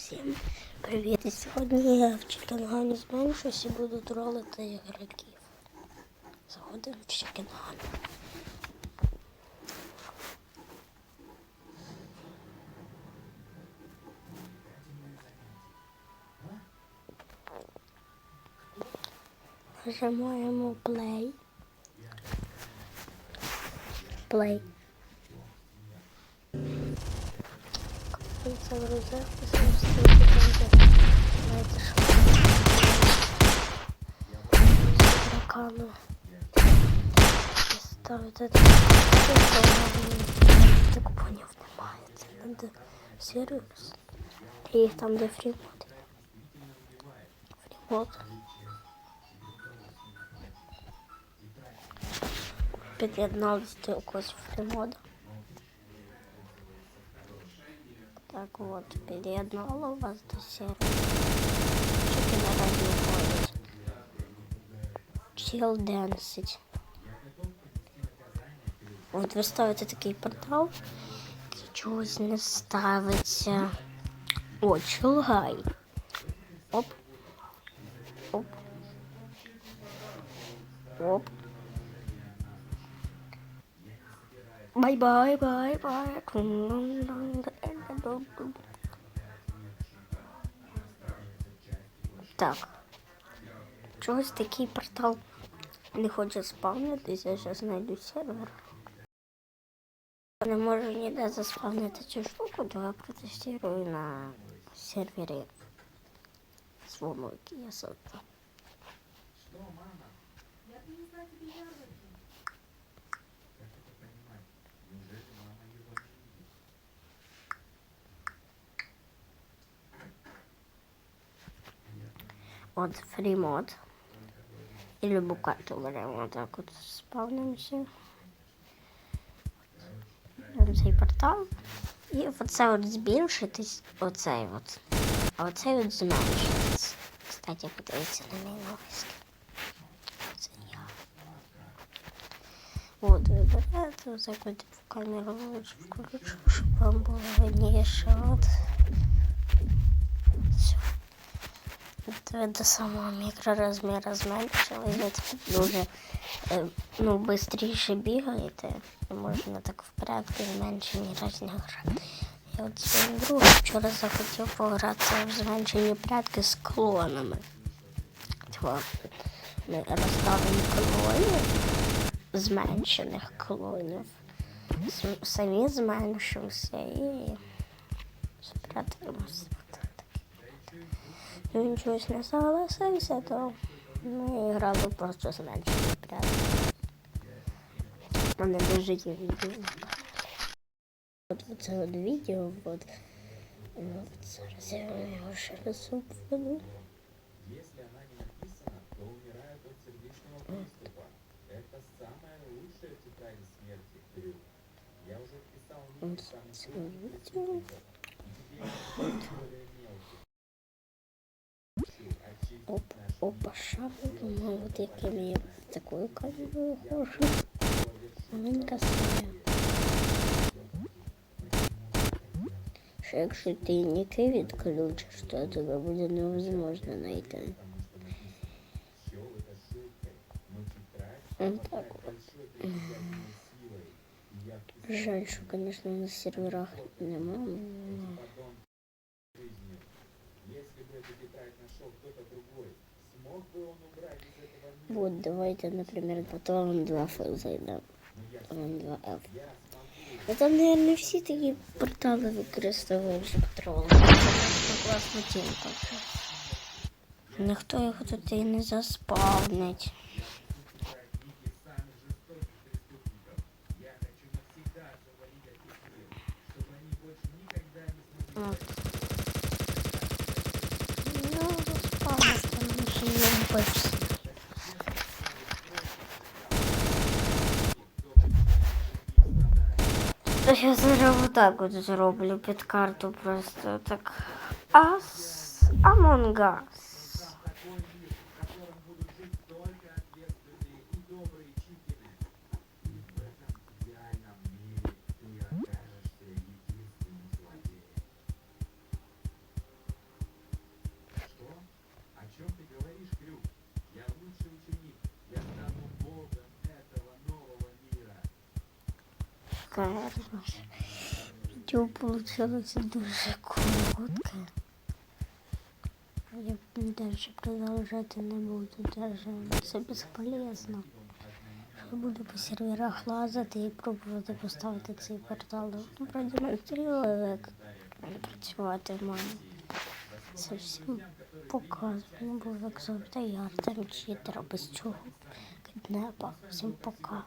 Всім привіт! Сьогодні я в Чікенгані зменшуюсь і буду тролити ігроків. Заходимо в Чікенган. Нажимаємо play. Play. Коли це грузе, писав стільки там, де знаєте, що таракану. І ставити так, так поняв немає. Це надо серйозно. І їх там, де фрімод. Фрімод. Під'єдналися до якогось Так от, під'єднало вас до сервера. Тільки наразі виходить. Chill Density. От ви ставите такий портал, чогось не ставиться. О, чулгай. Оп. Оп. Оп. Бай-бай, бай-бай. Так. Чогось такий портал не хоче спавнитися, я зараз знайду сервер. Не можу ніде заспавнити цю штуку, давай протестирую на сервері своєму, який я создав. От фрімод. І любу карту беремо так от спавнимося. Цей портал. І оце от збільшитись, оцей от. А оцей от зменшитись. Кстати, подивіться на мій новий. Це я. От ви берете, от в камеру лучше включу, щоб вам було видніше. От. Все. Це до самого мікророзміру зменшили. Ви так дуже е, ну, швидше бігаєте. Можна так вперед і зменшені різні грати. Я от своїм другом вчора захотів погратися в зменшені прятки з клонами. Тьфу, Ми розставимо клонів, зменшених клонів. Самі зменшимося і спрятаємося. Він чогось не согласився, то ми грали просто зменшені прятки. У мене лежить відео. От це от відео, от. Ну, от зараз я його ще раз введу. Если она не написана, то умирает от сердечного приступа. Это самая лучшая тетрадь смерти, Дрю. Я уже писал много самых це Оп, опа, шапку, ну, от яким я такою камерою хожу. Маленька своя. Що якщо ти ніки відключиш, то тебе буде невозможно тетрадь Ось так от. большой притягательной силой. И я вписал Жаль, що, звісно, на серверах нема. Вот, давайте, например, по Талон 2 файл зайдемо. Талон 2 F. Ну там, наверное, всі такі портали використовують щоб тролити. Це класна тінка. Ніхто його тут і не заспавнить. От. Що я зараз отак от зроблю під карту просто так. Ас Us. Коротке. Відео получилось дуже коротке. Я дальше продолжать не буду, даже це безполезно. Я буду по серверах лазити і пробувати поставити цей портал. Ну, продемонстрували, як працювати в мене. Це всім показую, бо як завжди я там читер без чого. Киднепа. Всім пока.